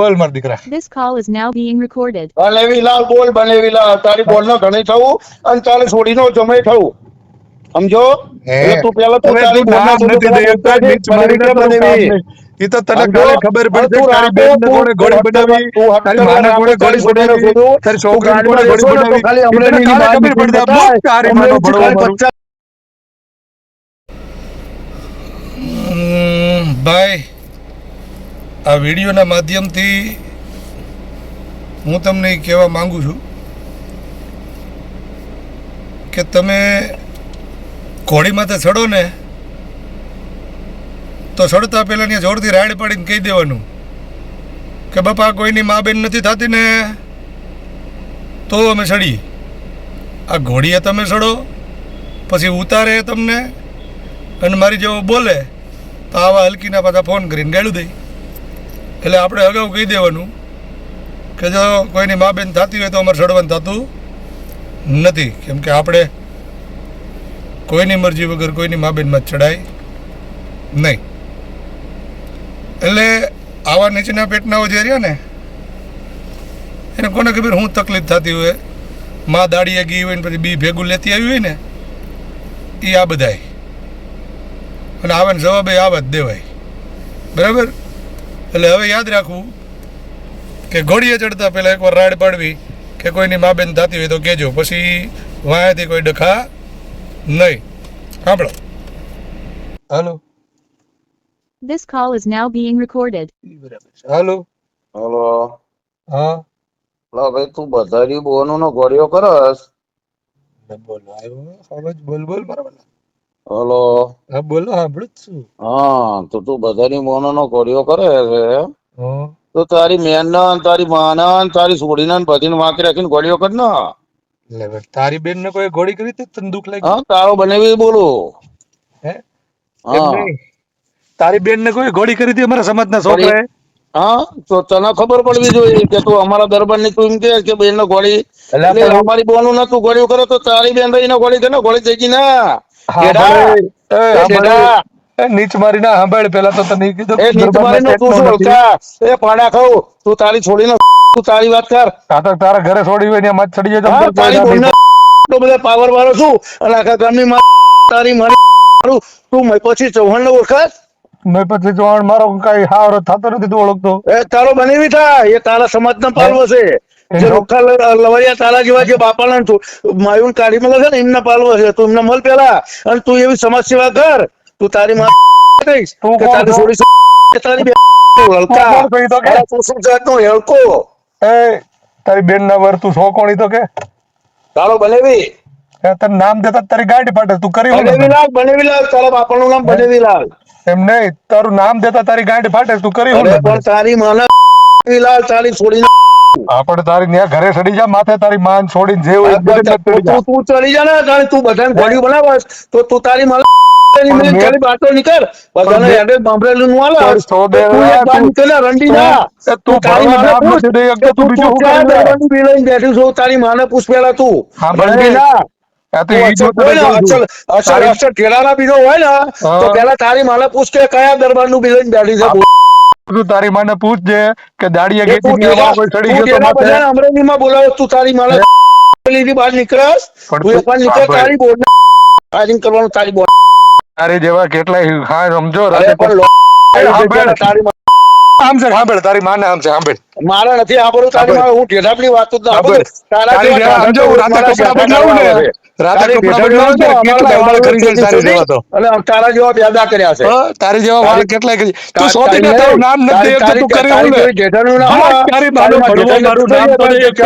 બોલ માર દીકરા This call is now being recorded. બનેવીલાલ બોલ બનેવીલાલ તારી બોલ નો ધણી થવું અને છોડી નો જમાઈ થવું સમજો હે. એટલે તું પેલા તું અરે તારી તું નામ બોલનો નથી દઈ શકતો, નીચ મારીને બનેવી તારું કામ બનેવી. નહીં. ઈ તો તને સમજો? કાલે ખબર પડશે તું તારી રાતે બેનને તું કોણે ગોળી હપ્તા બનાવી તું હપ્તા તારી માને રાતે કોણે તારી ગોળી છોડીને બનાવી શોધું. તારી તું છોકરીને કોણે ગોળી બેસો બનાવી ખાલી ઈ તને અમરેલીની કાલે બહાર ખબર પડશે નીકળી બહુ તારી માનો અમરેલીથી ભણવા ખાલી મારું. પચાસ હમ, ભાઈ આ વિડીયોના માધ્યમથી હું તમને કહેવા માંગુ છું કે તમે ઘોડી માથે ચડો ને, તો ચડતા પહેલાં ત્યાં જોરથી રાડ પાડીને કહી દેવાનું કે બાપા કોઈની મા બેન નથી થતી ને, તો અમે ચડીએ. આ ઘોડીએ તમે ચડો, પછી ઉતારે તમને અને મારી જેવો બોલે, તો આવા હલકીના પાછા ફોન કરીને ગાળું દઈ એટલે આપણે અગાઉ કહી દેવાનું કે જો કોઈની મા બેન થતી હોય તો અમારે ચડવાનું થતું નથી. કેમ કે આપણે કોઈની મરજી વગર કોઈની મા બેનમાં ચડાય નહીં. એટલે આવા નીચેના પેટનાઓ જે રહ્યા ને, એને કોને ખબર શું તકલીફ થતી હોય? મા દાડીએ ગઈ હોય ને પછી બી ભેગું લેતી આવી હોય ને એ આ બધાય. અને આવે ને જવાબ આવા જ દેવાય. બરાબર? એટલે હવે યાદ રાખવું કે ઘોડીએ ચડતા પહેલાં એકવાર રાડ પાડવી કે કોઈની મા બેન થતી હોય તો કહેજો. પછી વાયાથી કોઈ ડખા નહીં. સાંભળો. Hello. This call is now being recorded. Hello. Hello. હા. લા ભાઈ તું બધારી બોનો નો ગોળિયો કરસ. બોલ આવ્યો? અવાજ બોલ બોલ બરાબર. હલો. હા બોલો સાંભળું છું. હા તો તું બધાની બોનો નો ગોળીઓ કરે છે. તો તારી મેન તારી માના તારી છોડીના બધીને વાંકી રાખીને ગોળીઓ કર ના. તારી બેન ને કોઈ ગોળી કરી તને દુખ લાગી હા તારો બનેવી બોલો. હે? હા. તારી બેન ને કોઈ ગોળી કરી હતી અમારા સમાજના છોકરાએ? હા તો તને ખબર પડવી જોઈએ કે તું અમારા દરબારની તું એમ કે કે બેન ને ગોળી એટલે અમારી બોનું નતું તું ગોળીઓ કરે તો તારી બેન રહીને ગોળી કરે ને ગોળી થઈ ગઈ ના. નીચ મારી ના સાંભળ પેલા તો તને કીધું એ નીચ મારીને તું શું એ પાડા ખાવ તું તારી છોડીને તું તારી વાત કર. આ તારા ઘરે છોડી હોય ને મત ચડી જાય તારી ના બોનને તો બધા પાવર વાળો છું. અને આખા ગામની તારી મારી તું પછી ચૌહાણ ને ઓળખાશ મેં પછી જોવાનું મારો કઈ હારો થતો નથી તું ઓળખતો. એ તારો બનેવી થાય એ તારા સમાજ ના પાલવો છે. જે રોકા લવરિયા તારા જેવા જે બાપાના માયુન કાઢી મળે છે ને એમના પાલવો છે. તું એમના મળ પેલા અને તું એવી સમાજ સેવા કર. તું તારી માં કહીશ તું તારી છોડી તારી બે હલકા કોણ છો ઈ તો કે? તારા તું શું જાતનો હેળકો એ તારી બેન ના વર તું સો કોણી તો કે? તારો બનેવી. તને નામ દેતા તારી ગાડી ફાટે તું કરી બનેવી? લાલ બનેવી લાલ તારા બાપાનું નામ બનેવી લાલ એમ નહીં તારું નામ દેતા તારી ગાંઠ ફાટે તું કરી હું પણ તારી માને લાલ તારી છોડીને આપણે તારી ન્યા ઘરે ચડી જા માથે તારી માન છોડીને જે હોય. તું તું ચડી જા ને તારે તું બધાને ઘોડી બનાવસ તો તું તારી પણ પણ માને તારી માને પૂછ પેલા તું. તારી- બીજો હોય ને તો પેલા તારી માને પૂછ કે કયા દરબારનું બી લઈને બેઠી છે તું તારી માને પૂછજે કે દાડિયા એ ગેતી તું ની ઠેલા- કોઈ ચડી ગયો તો ઠેલા માથે. બધાને અમરેલીમાં બોલાવો તું તારી માને અમરેલીથી બહાર નીકળસ તું તું- નીકળ તારી બોર્ડ ફાયરિંગ કરવાનું તારી બોર્ડ તારી જેવા કેટલાય હા સમજો રાતે પણ આમ છે સાંભળ તારી માને આમ છે સાંભળ. મારે નથી આપણું તારી હું ઢેઢાપની વાત જ ના સાંભળ. તારા જેવા જેવા સમજો, રાતે મારા બદલાવું ને, કરવા આવે. રાતે કરી અને તારા જેવા પેદા કર્યા છે. તારી જેવા વાળ કેટલાય કરી તું તારી- ને તારું નામ નથી તું તારી- કરી હું મારું નામ તો એક